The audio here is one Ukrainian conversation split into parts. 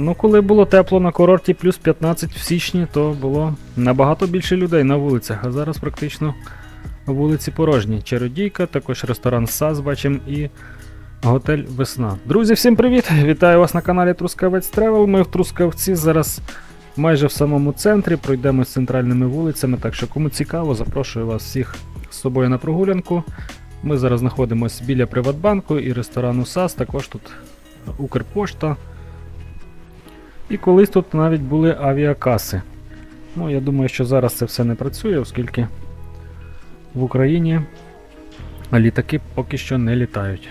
Ну, коли було тепло на курорті плюс 15 в січні, то було набагато більше людей на вулицях, а зараз практично вулиці порожні. Чародійка, також ресторан САС бачимо і готель Весна. Друзі, всім привіт! Вітаю вас на каналі Трускавець Тревел. Ми в Трускавці зараз майже в самому центрі, пройдемо з центральними вулицями, так що кому цікаво, запрошую вас всіх з собою на прогулянку. Ми зараз знаходимося біля Приватбанку і ресторану САС, також тут Укрпошта. І колись тут навіть були авіакаси. Ну, я думаю, що зараз це все не працює, оскільки в Україні літаки поки що не літають.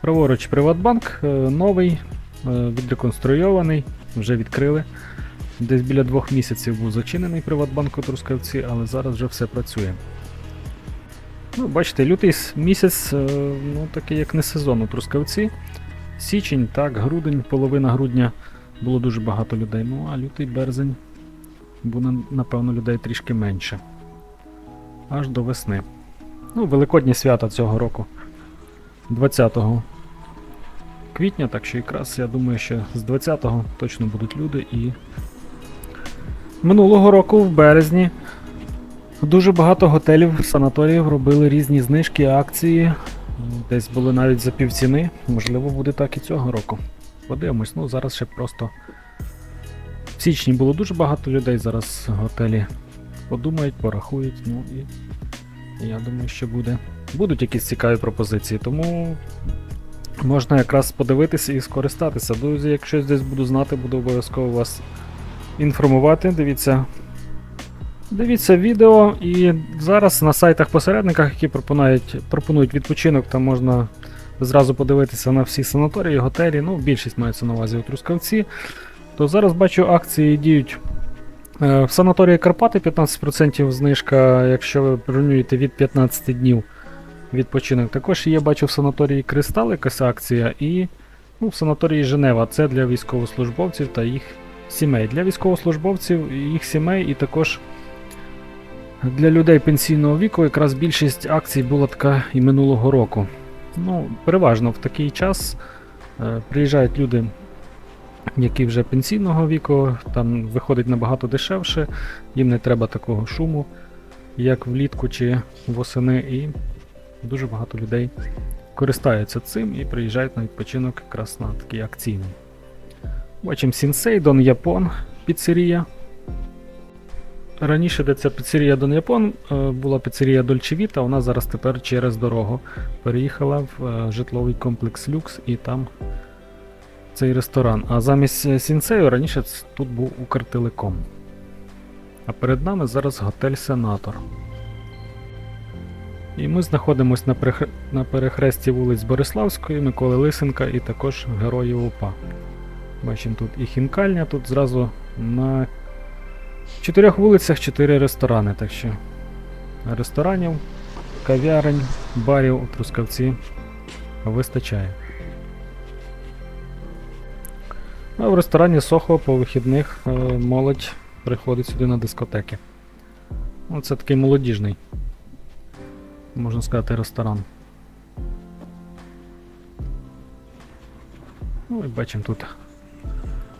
Праворуч Приватбанк е, новий, е, відреконструйований, вже відкрили. Десь біля двох місяців був зачинений Приватбанк у Трускавці, але зараз вже все працює. Ну, бачите, лютий місяць, е, ну такий як не сезон у Трускавці. Січень, так, грудень, половина грудня було дуже багато людей. Ну, а лютий березень буде, напевно, людей трішки менше. Аж до весни. Ну, Великодні свята цього року. 20 квітня, так що якраз я думаю, що з 20-го точно будуть люди і. Минулого року в березні дуже багато готелів, санаторіїв робили різні знижки, акції. Десь були навіть за півціни. Можливо, буде так і цього року. Подивимось, ну зараз ще просто. В січні було дуже багато людей, зараз готелі подумають, порахують, ну і я думаю, що буде. Будуть якісь цікаві пропозиції, тому можна якраз подивитися і скористатися. Друзі, якщо десь буду знати, буду обов'язково вас інформувати. Дивіться. Дивіться відео, і зараз на сайтах-посередниках, які пропонують, пропонують відпочинок, там можна зразу подивитися на всі санаторії, готелі, ну, більшість мається на увазі у Трускавці. То зараз бачу, акції діють е, в санаторії Карпати 15% знижка, якщо ви бронюєте від 15 днів відпочинок. Також є, бачу, в санаторії Кристал якась акція, і ну, в санаторії Женева. Це для військовослужбовців та їх сімей. Для військовослужбовців їх сімей, і також для людей пенсійного віку якраз більшість акцій була така і минулого року. Ну, переважно в такий час е, приїжджають люди, які вже пенсійного віку, там виходить набагато дешевше, їм не треба такого шуму, як влітку чи восени, і дуже багато людей користаються цим і приїжджають на відпочинок якраз на такий акційний. Бачимо Сінсей, Дон Япон, піцерія. Раніше, де ця піцерія Дон Япон, е, була піцерія Дольче Віта, вона зараз тепер через дорогу переїхала в е, житловий комплекс Люкс і там цей ресторан. А замість е, Сінсею раніше тут був Укртелеком. А перед нами зараз готель Сенатор. І ми знаходимося на, перехр- на перехресті вулиць Бориславської, Миколи Лисенка і також Героїв УПА. Бачимо тут і хінкальня, тут зразу на чотирьох вулицях чотири ресторани, так що ресторанів, кав'ярень, барів у Трускавці вистачає. А в ресторані Сохо по вихідних е, молодь приходить сюди на дискотеки. Ну, це такий молодіжний, можна сказати, ресторан. Ну і бачимо тут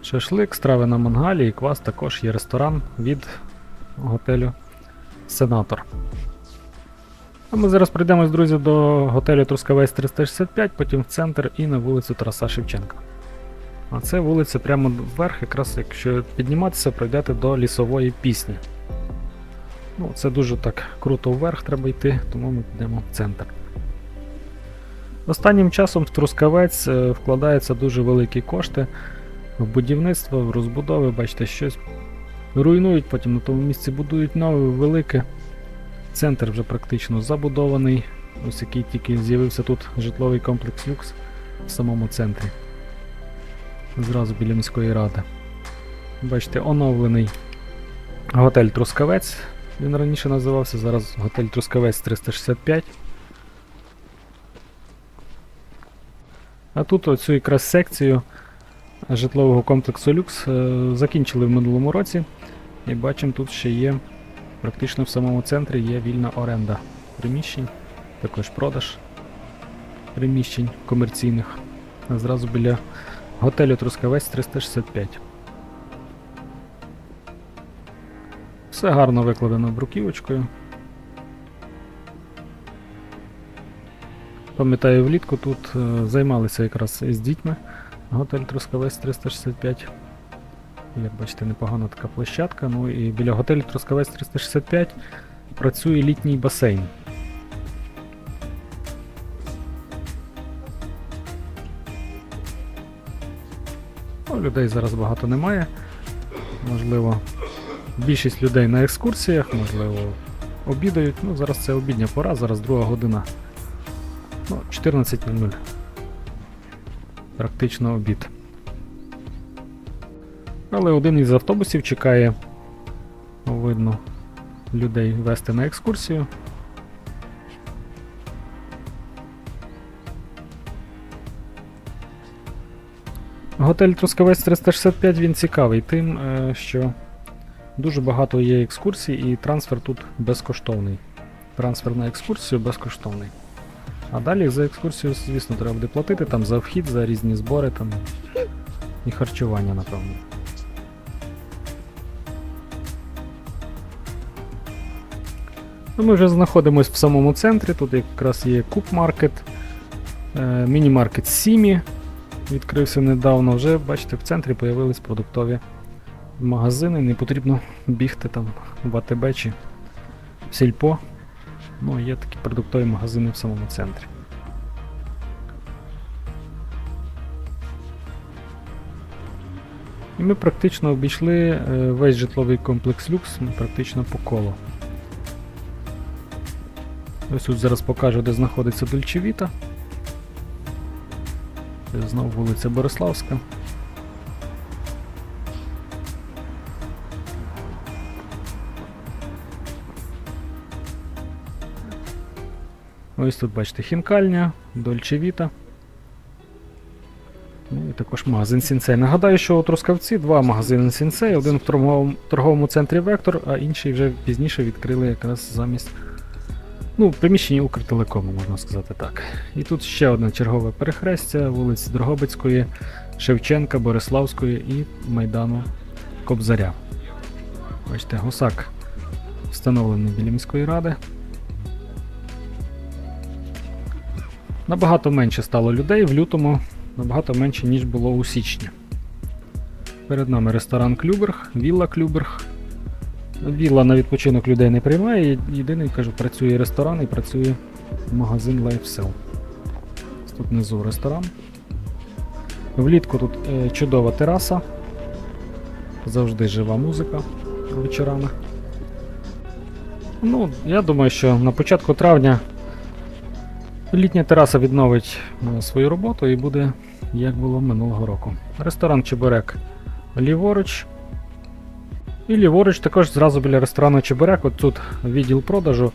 шашлик, страви на мангалі і квас також є ресторан від готелю Сенатор. А ми зараз прийдемось, друзі, до готелю Трускавець 365, потім в центр і на вулицю Тараса Шевченка. А це вулиця прямо вверх, якраз якщо підніматися, пройдете до лісової пісні. Ну, це дуже так круто вверх треба йти, тому ми підемо в центр. Останнім часом в Трускавець е, вкладаються дуже великі кошти в будівництво, розбудови, бачите, щось руйнують, потім на тому місці будують нове, велике. Центр вже практично забудований. Ось який тільки з'явився тут житловий комплекс Люкс в самому центрі. Зразу біля міської ради. Бачите, оновлений готель Трускавець. Він раніше називався, зараз готель Трускавець 365. А тут оцю якраз секцію житлового комплексу Люкс е, закінчили в минулому році. І бачимо, тут ще є практично в самому центрі є вільна оренда приміщень, також продаж приміщень комерційних. Зразу біля готелю Трускавець 365. Все гарно викладено бруківочкою. Пам'ятаю, влітку тут е, займалися якраз з дітьми. Готель Трускавець 365. Як бачите, непогана така площадка. Ну і біля готелю Трускавець 365 працює літній басейн. Ну, людей зараз багато немає. Можливо, більшість людей на екскурсіях, можливо, обідають. Ну, зараз це обідня пора, зараз друга година. Ну, 14.00. Практично обід. Але один із автобусів чекає, видно, людей вести на екскурсію. Готель Трускавець 365 він цікавий тим, е, що дуже багато є екскурсій і трансфер тут безкоштовний. Трансфер на екскурсію безкоштовний. А далі за екскурсію, звісно, треба буде платити там за вхід, за різні збори там і харчування, напевно. Ну, Ми вже знаходимося в самому центрі, тут якраз є Куб-маркет, е, міні-маркет Сімі відкрився недавно. Вже, бачите, в центрі з'явились продуктові магазини, не потрібно бігти там в АТБ чи в Сільпо. Ну, є такі продуктові магазини в самому центрі. І ми практично обійшли е, весь житловий комплекс люкс практично по колу. Ось тут зараз покажу, де знаходиться Дольчевіта. Знову вулиця Бориславська. Ось тут бачите хінкальня, Дольче Віта. Ну і також магазин Сінцей. Нагадаю, що у Трускавці два магазини Сінцей, один в торговому, торговому центрі Вектор, а інший вже пізніше відкрили якраз замість. Ну, в приміщенні Укртелекому, можна сказати так. І тут ще одне чергове перехрестя вулиць Дрогобицької, Шевченка, Бориславської і Майдану Кобзаря. Бачите, гусак встановлений біля міської ради. Набагато менше стало людей в лютому, набагато менше, ніж було у січні. Перед нами ресторан Клюберг, Вілла Клюберг. Вілла на відпочинок людей не приймає. Єдиний, кажу, працює ресторан і працює магазин Lifesell. Тут внизу ресторан. Влітку тут е, чудова тераса. Завжди жива музика вечорами. Ну, я думаю, що на початку травня літня тераса відновить е, свою роботу і буде як було минулого року. Ресторан Чебурек ліворуч. І ліворуч також зразу біля ресторану Чебурек, от тут відділ продажу.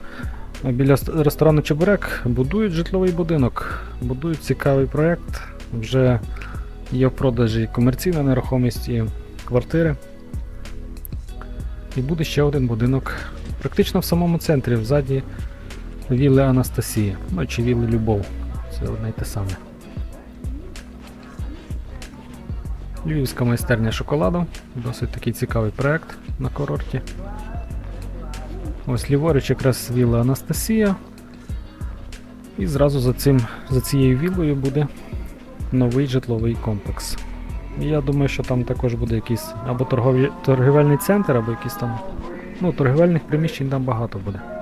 Біля ресторану Чебурек будують житловий будинок, будують цікавий проєкт. Вже є в продажі комерційна нерухомість і квартири. І буде ще один будинок практично в самому центрі, взаді вілли Анастасія. Ну чи вілли Любов. Це одне й те саме. Львівська майстерня шоколаду. Досить такий цікавий проект на курорті. Ось ліворуч якраз вілла Анастасія. І зразу за, цим, за цією віллою буде новий житловий комплекс. Я думаю, що там також буде якийсь або торгові, торгівельний центр, або якийсь там. Ну, торгівельних приміщень там багато буде.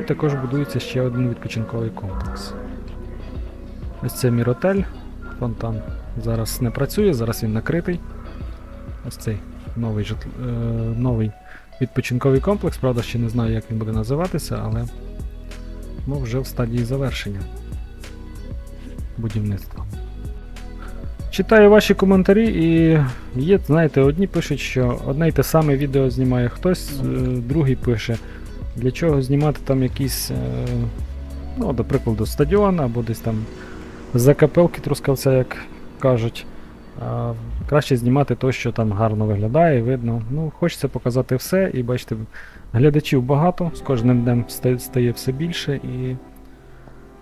І також будується ще один відпочинковий комплекс. Ось це Міротель, фонтан. Зараз не працює, зараз він накритий. Ось цей новий, житл... е, новий відпочинковий комплекс. Правда, ще не знаю, як він буде називатися, але ну, вже в стадії завершення будівництва. Читаю ваші коментарі і є, знаєте, одні пишуть, що одне й те саме відео знімає хтось, е, другий пише, для чого знімати там якісь, е, ну, до прикладу, стадіон або десь там закапелки трускавця, як кажуть. Краще знімати то, що там гарно виглядає, видно. Ну, хочеться показати все, і бачите, глядачів багато, з кожним днем стає все більше, і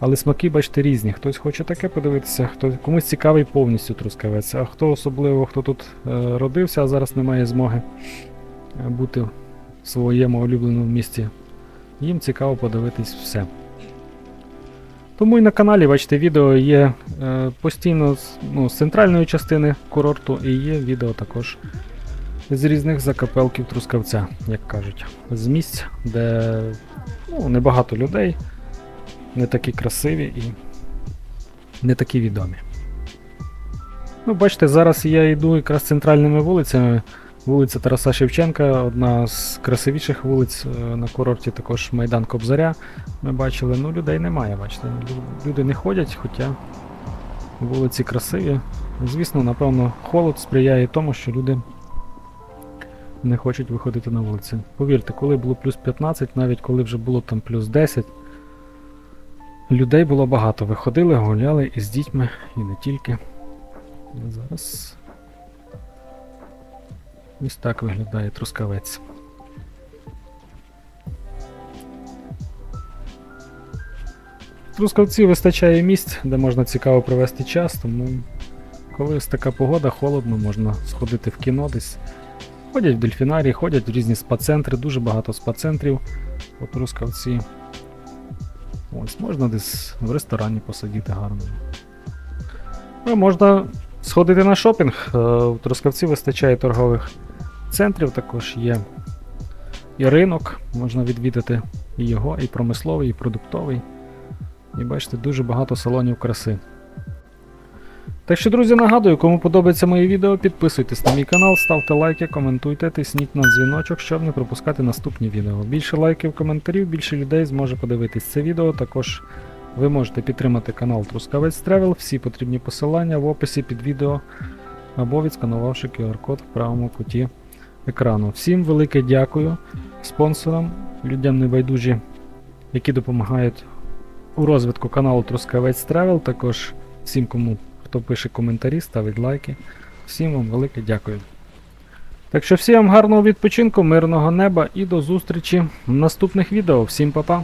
Але смаки, бачите, різні. Хтось хоче таке подивитися, хто, комусь цікавий повністю трускавець, а хто особливо, хто тут е, родився, а зараз не має змоги бути в своєму улюбленому місті, їм цікаво подивитись все. Тому і на каналі, бачите, відео є е, постійно з, ну, з центральної частини курорту, і є відео також з різних закапелків Трускавця, як кажуть. З місць, де ну, небагато людей, не такі красиві і не такі відомі. Ну, бачите, зараз я йду якраз центральними вулицями. Вулиця Тараса Шевченка, одна з красивіших вулиць е, на курорті, також Майдан Кобзаря. Ми бачили, ну людей немає, бачите. Люди не ходять, хоча вулиці красиві. Звісно, напевно, холод сприяє тому, що люди не хочуть виходити на вулиці. Повірте, коли було плюс 15, навіть коли вже було там плюс 10, людей було багато. Виходили, гуляли і з дітьми, і не тільки. Зараз. Ось так виглядає трускавець. Трускавці вистачає місць, де можна цікаво провести час, тому коли ось така погода, холодно, можна сходити в кіно десь. Ходять в дельфінарії, ходять в різні спа-центри, дуже багато спа-центрів у Трускавці. Ось, можна десь в ресторані посидіти гарно. Ну, можна сходити на шопінг. Е, В Трускавці вистачає торгових центрів, також є і ринок, можна відвідати і його, і промисловий, і продуктовий. І бачите, дуже багато салонів краси. Так що, друзі, нагадую, кому подобається моє відео, підписуйтесь на мій канал, ставте лайки, коментуйте, тисніть на дзвіночок, щоб не пропускати наступні відео. Більше лайків, коментарів, більше людей зможе подивитись це відео. Також ви можете підтримати канал Трускавець Тревел, всі потрібні посилання в описі під відео або відсканувавши QR-код в правому куті екрану. Всім велике дякую спонсорам, людям небайдужі, які допомагають у розвитку каналу Трускавець Тревел. Також всім, кому хто пише коментарі, ставить лайки. Всім вам велике дякую. Так що всім гарного відпочинку, мирного неба і до зустрічі в наступних відео. Всім па-па!